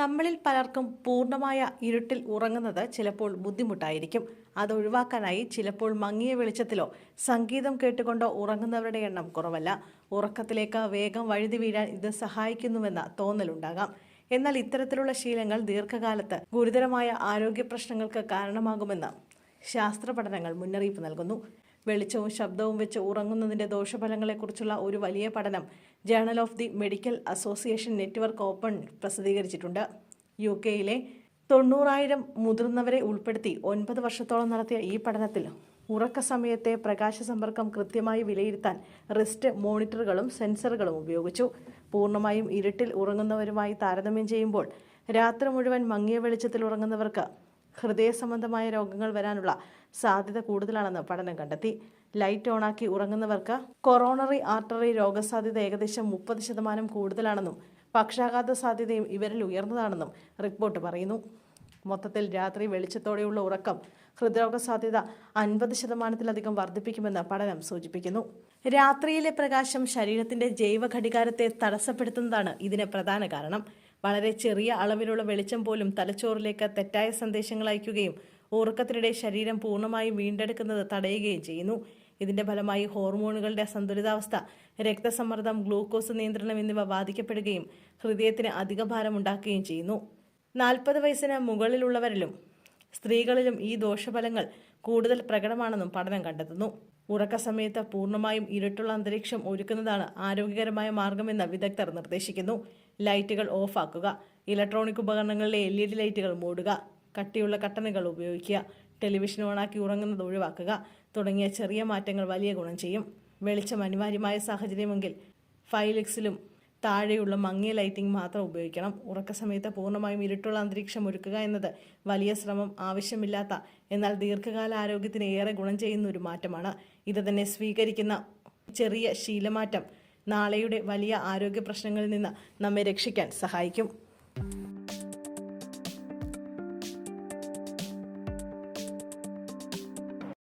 നമ്മളിൽ പലർക്കും പൂർണമായ ഇരുട്ടിൽ ഉറങ്ങുന്നത് ചിലപ്പോൾ ബുദ്ധിമുട്ടായിരിക്കും. അത് ഒഴിവാക്കാനായി ചിലപ്പോൾ മങ്ങിയ വെളിച്ചത്തിലോ സംഗീതം കേട്ടുകൊണ്ടോ ഉറങ്ങുന്നവരുടെ എണ്ണം കുറവല്ല. ഉറക്കത്തിലേക്ക് വേഗം വഴുതി വീഴാൻ ഇത് സഹായിക്കുന്നുവെന്ന തോന്നലുണ്ടാകാം. എന്നാൽ ഇത്തരത്തിലുള്ള ശീലങ്ങൾ ദീർഘകാലത്ത് ഗുരുതരമായ ആരോഗ്യ പ്രശ്നങ്ങൾക്ക് കാരണമാകുമെന്ന് ശാസ്ത്ര പഠനങ്ങൾ മുന്നറിയിപ്പ് നൽകുന്നു. വെളിച്ചവും ശബ്ദവും വെച്ച് ഉറങ്ങുന്നതിന്റെ ദോഷഫലങ്ങളെക്കുറിച്ചുള്ള ഒരു വലിയ പഠനം Journal of the Medical Association Network Open പ്രസിദ്ധീകരിച്ചിട്ടുണ്ട്. യു കെയിലെ തൊണ്ണൂറായിരം മുതിർന്നവരെ ഉൾപ്പെടുത്തി ഒൻപത് വർഷത്തോളം നടത്തിയ ഈ പഠനത്തിൽ ഉറക്ക സമയത്തെ പ്രകാശ സമ്പർക്കം കൃത്യമായി വിലയിരുത്താൻ റിസ്റ്റ് മോണിറ്ററുകളും സെൻസറുകളും ഉപയോഗിച്ചു. പൂർണമായും ഇരുട്ടിൽ ഉറങ്ങുന്നവരുമായി താരതമ്യം ചെയ്യുമ്പോൾ രാത്രി മുഴുവൻ മങ്ങിയ വെളിച്ചത്തിൽ ഉറങ്ങുന്നവർക്ക് ഹൃദയ സംബന്ധമായ രോഗങ്ങൾ വരാനുള്ള സാധ്യത കൂടുതലാണെന്ന് പഠനം കണ്ടെത്തി. ലൈറ്റ് ഓണാക്കി ഉറങ്ങുന്നവർക്ക് കൊറോണറി ആർട്ടറി രോഗസാധ്യത ഏകദേശം മുപ്പത് ശതമാനം കൂടുതലാണെന്നും പക്ഷാഘാത സാധ്യതയും ഇവരിൽ ഉയർന്നതാണെന്നും റിപ്പോർട്ട് പറയുന്നു. മൊത്തത്തിൽ രാത്രി വെളിച്ചത്തോടെയുള്ള ഉറക്കം ഹൃദ്രോഗ സാധ്യത അൻപത് ശതമാനത്തിലധികം വർദ്ധിപ്പിക്കുമെന്ന് പഠനം സൂചിപ്പിക്കുന്നു. രാത്രിയിലെ പ്രകാശം ശരീരത്തിന്റെ ജൈവ ഘടികാരത്തെ തടസ്സപ്പെടുത്തുന്നതാണ് ഇതിന് പ്രധാന കാരണം. വളരെ ചെറിയ അളവിലുള്ള വെളിച്ചം പോലും തലച്ചോറിലേക്ക് തെറ്റായ സന്ദേശങ്ങൾ അയക്കുകയും ഉറക്കത്തിനിടെ ശരീരം പൂർണമായും വീണ്ടെടുക്കുന്നത് തടയുകയും ചെയ്യുന്നു. ഇതിന്റെ ഫലമായി ഹോർമോണുകളുടെ അസന്തുലിതാവസ്ഥ രക്തസമ്മർദ്ദം ഗ്ലൂക്കോസ് നിയന്ത്രണം എന്നിവ ബാധിക്കപ്പെടുകയും ഹൃദയത്തിന് അധിക ഭാരം ഉണ്ടാക്കുകയും ചെയ്യുന്നു. നാൽപ്പത് വയസ്സിന് മുകളിലുള്ളവരിലും സ്ത്രീകളിലും ഈ ദോഷഫലങ്ങൾ കൂടുതൽ പ്രകടമാണെന്നും പഠനം കണ്ടെത്തുന്നു. ഉറക്ക സമയത്ത് പൂർണമായും ഇരുട്ടുള്ള അന്തരീക്ഷം ഒരുക്കുന്നതാണ് ആരോഗ്യകരമായ മാർഗമെന്ന് വിദഗ്ധർ നിർദ്ദേശിക്കുന്നു. ലൈറ്റുകൾ ഓഫാക്കുക ഇലക്ട്രോണിക് ഉപകരണങ്ങളിലെ എൽ ഇ ഡി ലൈറ്റുകൾ മൂടുക കട്ടിയുള്ള കട്ടണുകൾ ഉപയോഗിക്കുക ടെലിവിഷൻ ഓണാക്കി ഉറങ്ങുന്നത് ഒഴിവാക്കുക തുടങ്ങിയ ചെറിയ മാറ്റങ്ങൾ വലിയ ഗുണം ചെയ്യും. വെളിച്ചം അനിവാര്യമായ സാഹചര്യമെങ്കിൽ ഫൈലിക്സിലും താഴെയുള്ള മങ്ങിയ ലൈറ്റിംഗ് മാത്രം ഉപയോഗിക്കണം. ഉറക്ക സമയത്ത് പൂർണമായും ഇരുട്ടുള്ള അന്തരീക്ഷം ഒരുക്കുക എന്നത് വലിയ ശ്രമം ആവശ്യമില്ലാത്ത എന്നാൽ ദീർഘകാല ആരോഗ്യത്തിന് ഏറെ ഗുണം ചെയ്യുന്ന ഒരു മാറ്റമാണ്. ഇത് തന്നെ സ്വീകരിക്കുന്ന ചെറിയ ശീലമാറ്റം നാളെയുടെ വലിയ ആരോഗ്യ പ്രശ്നങ്ങളിൽ നിന്ന് നമ്മെ രക്ഷിക്കാൻ സഹായിക്കും.